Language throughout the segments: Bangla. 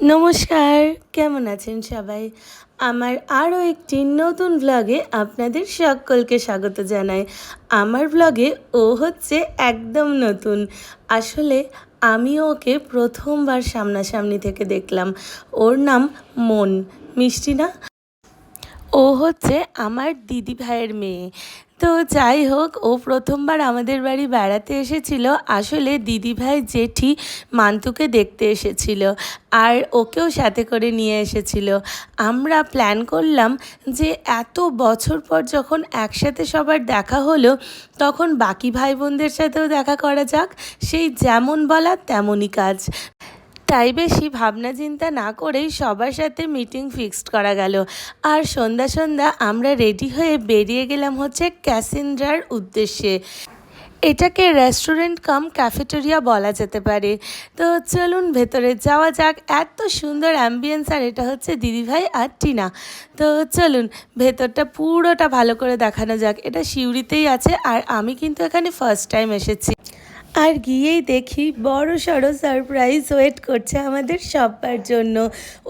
নমস্কার, কেমন আছেন সবাই? আমার আরও একটি নতুন ব্লগে আপনাদের সকলকে স্বাগত জানাই। আমার ব্লগে ও হচ্ছে একদম নতুন। আসলে আমিও ওকে প্রথমবার সামনাসামনি থেকে দেখলাম। ওর নাম মন। মিষ্টি না? ও হচ্ছে আমার দিদি ভাইয়ের মেয়ে। তো যাই হোক, ও প্রথমবার আমাদের বাড়ি বেড়াতে এসেছিল। আসলে দিদি ভাই জেঠি মান্তুকে দেখতে এসেছিল আর ওকেও সাথে করে নিয়ে এসেছিল। আমরা প্ল্যান করলাম যে এত বছর পর যখন একসাথে সবার দেখা হলো, তখন বাকি ভাই বোনদের সাথেও দেখা করা যাক। সেই যেমন বলা তেমনই কাজ। তাই বেশি ভাবনা চিন্তা না করেই সবার সাথে মিটিং ফিক্সড করা গেল। আর সন্ধ্যা সন্ধ্যা আমরা রেডি হয়ে বেরিয়ে গেলাম হচ্ছে ক্যাসেন্ড্রার উদ্দেশ্যে। এটাকে রেস্টুরেন্ট কাম ক্যাফেটেরিয়া বলা যেতে পারে। তো চলুন ভেতরে যাওয়া যাক, এত সুন্দর অ্যাম্বিয়েন্স আর এটা হচ্ছে দিদিভাই আর টিনা। তো চলুন ভেতরটা পুরোটা ভালো করে দেখানো যাক। এটা সিউড়িতেই আছে আর আমি কিন্তু এখানে ফার্স্ট টাইম এসেছি। আর গিয়েই দেখি বড় সড়ো সারপ্রাইজ ওয়েট করছে আমাদের সবার জন্য।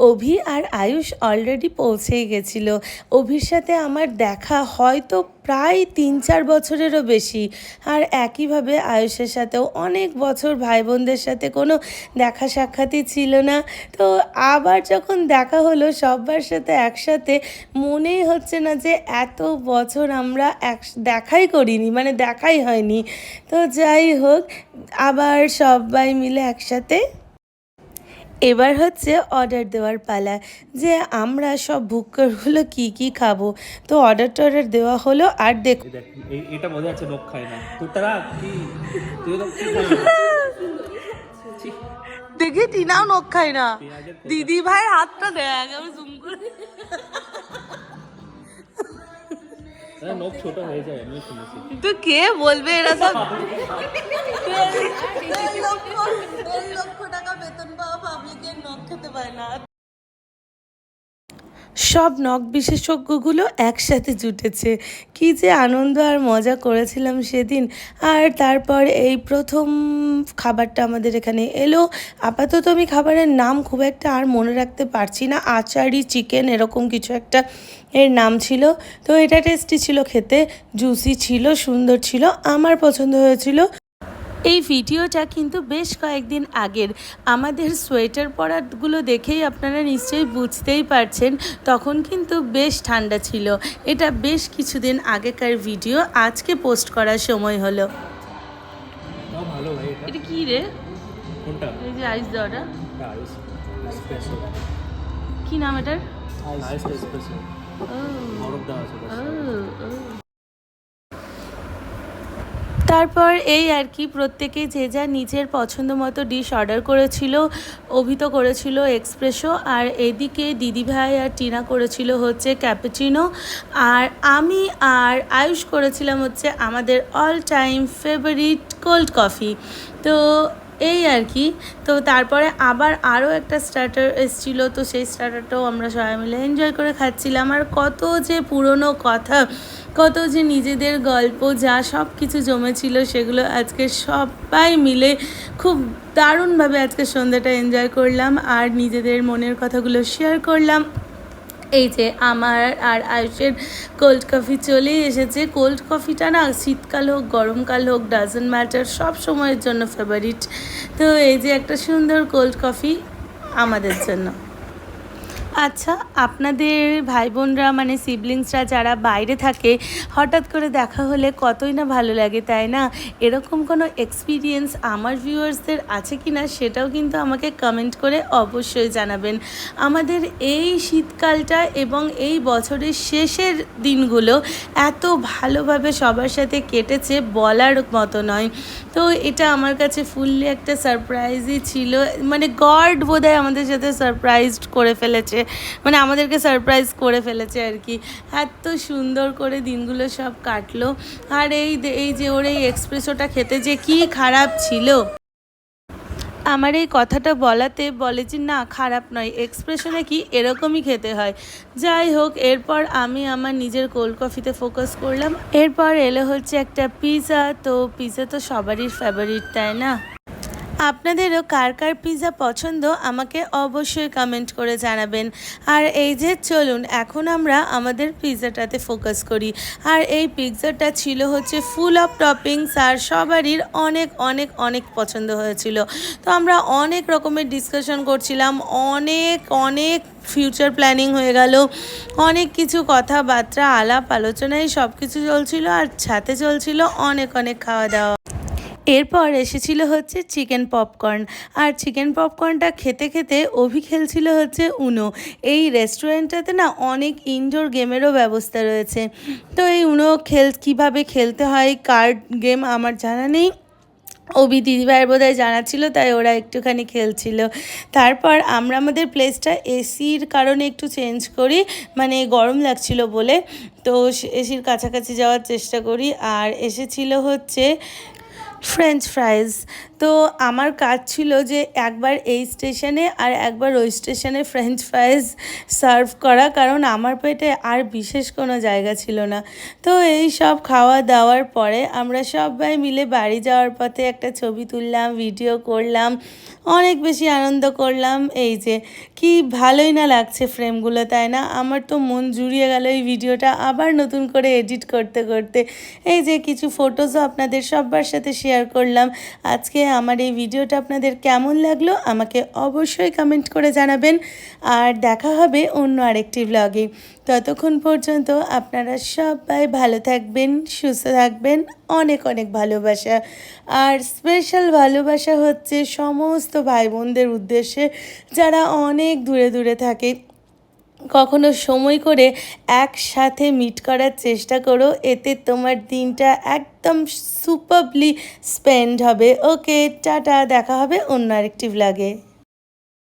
অভি আর আয়ুষ অলরেডি পৌঁছেই গেছিল। অভির সাথে আমার দেখা হয়তো প্রায় তিন চার বছরেরও বেশি। আর একইভাবে আয়ুষের সাথেও অনেক বছর ভাই বোনদের সাথে কোনো দেখা সাক্ষাৎই ছিল না। তো আবার যখন দেখা হলো সবার সাথে একসাথে মনেই হচ্ছে না যে এত বছর আমরা এক দেখাই করিনি মানে দেখাই হয়নি। তো যাই হোক, আবার সবাই মিলে একসাথে এবার হচ্ছে অর্ডার দেওয়ার পালা যে আমরা সব বুক ভুক্করগুলো কি কি খাব? তো অর্ডার টর্ডার দেওয়া হলো আর দেখ এটা বোঝা যাচ্ছে লোক খায় না। তুই তারা কি তো দেখি টিনাও নখ খায় না। দিদি ভাই হাতটা দেখ আমি জুম করে। নখ ছোট হয়ে যায় আমি শুনেছি। তো কে বলবে এরা সব? খেতে পায় না। সব নখ বিশেষজ্ঞগুলো একসাথে জুটেছে। কি যে আনন্দ আর মজা করেছিলাম সেদিন। আর তারপর এই প্রথম খাবারটা আমাদের এখানে এলো। আপাতত আমি খাবারের নাম খুব একটা আর মনে রাখতে পারছি না। আচারি, চিকেন এরকম কিছু একটা এর নাম ছিল। তো এটা টেস্টি ছিল খেতে। জুসি ছিল, সুন্দর ছিল, আমার পছন্দ হয়েছিল। এই ভিডিওটা কিন্তু বেশ কয়েকদিন আগের। আমাদের সোয়েটার পরাগুলো দেখেই আপনারা নিশ্চয়ই বুঝতেই পারছেন তখন কিন্তু বেশ ঠান্ডা ছিল। এটা বেশ কিছুদিন আগেকার ভিডিও আজকে পোস্ট করার সময় হলো। এটা। কি রে? কোনটা? এই যে আইস দেওয়াটা। কি নাম এটার? আইস এসপ্রেসো বরফ দেওয়া আছে বাস। তারপর এই আর কি প্রত্যেকে যে যা নিজের পছন্দ মতো ডিশ অর্ডার করেছিল, অভিত করেছিল এক্সপ্রেসো আর এদিকে দিদিভাই আর টিনা করেছিল হচ্ছে ক্যাপুচিনো আর আমি আর আয়ুষ করেছিলাম হচ্ছে আমাদের all time favourite cold coffee তো এই আর কি, তো তারপরে আবার আরও একটা স্টার্টার এসেছিল, তো সেই স্টার্টারটাও আমরা সবাই মিলে এনজয় করে খাচ্ছিলাম। আর কত যে পুরনো কথা কত যে নিজেদের গল্প, যা সব কিছু জমেছিল, সেগুলো আজকে সবাই মিলে খুব দারুণভাবে আজকে সন্ধ্যাটা এনজয় করলাম আর নিজেদের মনের কথাগুলো শেয়ার করলাম। এই যে আমার আর আয়ুষের কোল্ড কফি চলেই এসেছে। কোল্ড কফিটা না শীতকাল হোক, গরমকাল হোক ডাজন ম্যাটার সব সময়ের জন্য ফেভারিট তো এই যে একটা সুন্দর কোল্ড কফি আমাদের জন্য। আচ্ছা আপনাদের ভাই বোনরা মানে সিবলিংসরা যারা বাইরে থাকে, হঠাৎ করে দেখা হলে কতই না ভালো লাগে, তাই না? এরকম কোনো এক্সপিরিয়েন্স আমার ভিউয়ার্সদের আছে কি না, সেটাও কিন্তু আমাকে কমেন্ট করে অবশ্যই জানাবেন। আমাদের এই শীতকালটা এবং এই বছরের শেষের দিনগুলো এত ভালোভাবে সবার সাথে কেটেছে বলার মতো নয়। তো এটা আমার কাছে ফুললি একটা সারপ্রাইজই ছিল মানে গড বোধহয় আমাদের সাথে সারপ্রাইজড করে ফেলেছে। মানে আমাদেরকে সারপ্রাইজ করে ফেলেছে আর কি। এত সুন্দর করে দিনগুলো সব কাটলো। আর এই এই যে ওর এই এক্সপ্রেসোটা খেতে যে কি খারাপ ছিল। আমার এই কথাটা বলাতে বলে যে, না, খারাপ নয়। এক্সপ্রেশনে কি এরকমই খেতে হয়। যাই হোক, এরপর আমি আমার নিজের কোল্ড কফিতে ফোকাস করলাম। এরপর এলো হচ্ছে একটা পিৎজা তো পিৎজা তো সবারই ফেভারিট তাই না? আপনাদেরও কার কার পিৎজা পছন্দ আমাকে অবশ্যই কমেন্ট করে জানাবেন। আর এই যে চলুন, এখন আমরা আমাদের পিৎজাটাতে ফোকাস করি। আর এই পিৎজাটা ছিল হচ্ছে ফুল অফ টপিংস আর সবারই অনেক অনেক অনেক পছন্দ হয়েছিল। তো আমরা অনেক রকমের ডিসকাশন করছিলাম, অনেক অনেক ফিউচার প্ল্যানিং হয়ে গেল। অনেক কিছু কথাবার্তা আলাপ আলোচনায় সব কিছু চলছিল আর সাথে চলছিল অনেক অনেক খাওয়া দাওয়া এরপর এসেছিল হচ্ছে চিকেন পপকর্ন আর চিকেন পপকর্নটা খেতে খেতে অভি খেলছিল হচ্ছে উনো। এই রেস্টুরেন্টটাতে না অনেক ইনডোর গেমেরও ব্যবস্থা রয়েছে। তো এই উনো খেল, কীভাবে খেলতে হয় কার্ড গেম আমার জানা নেই। অভি দিদিভাইয়ের বোধহয় জানা ছিল, তাই ওরা একটুখানি খেলছিল। তারপর আমরা আমাদের প্লেসটা এসির কারণে একটু চেঞ্জ করি মানে গরম লাগছিল বলে। তো এসির কাছাকাছি যাওয়ার চেষ্টা করি, আর এসেছিল হচ্ছে ফ্রেঞ্চ ফ্রাইজ তো আমার কাজ ছিল যে একবার এই স্টেশনে আর একবার ওই স্টেশনে ফ্রেঞ্চ ফ্রাইজ সার্ভ করা, কারণ আমার পেটে আর বিশেষ কোনো জায়গা ছিল না। তো এই সব খাওয়া দাওয়ার পরে আমরা সবাই মিলে বাড়ি যাওয়ার পথে একটা ছবি তুললাম ভিডিও করলাম, অনেক বেশি আনন্দ করলাম। এই যে কি ভালোই না লাগছে ফ্রেমগুলো তাই না? আমার তো মন জুড়িয়ে গেল এই ভিডিওটা আবার নতুন করে এডিট করতে করতে। এই যে কিছু ফটোজও আপনাদের সবার সাথে শেয়ার করলাম। আজকে আমার এই ভিডিওটা আপনাদের কেমন লাগল আমাকে অবশ্যই কমেন্ট করে জানাবেন। আর দেখা হবে অন্য আরেকটি ব্লগে ততক্ষণ পর্যন্ত আপনারা সবাই ভালো থাকবেন, সুস্থ থাকবেন, অনেক অনেক ভালোবাসা। আর স্পেশাল ভালোবাসা হচ্ছে সমস্ত ভাই বোনদের উদ্দেশ্যে যারা অনেক দূরে দূরে থাকে। কখনো সময় করে একসাথে মিট করার চেষ্টা করো। এতে তোমার দিনটা একদম সুপারলি স্পেন্ড হবে। ওকে টাটা, দেখা হবে অন্য আরেকটি ব্লগে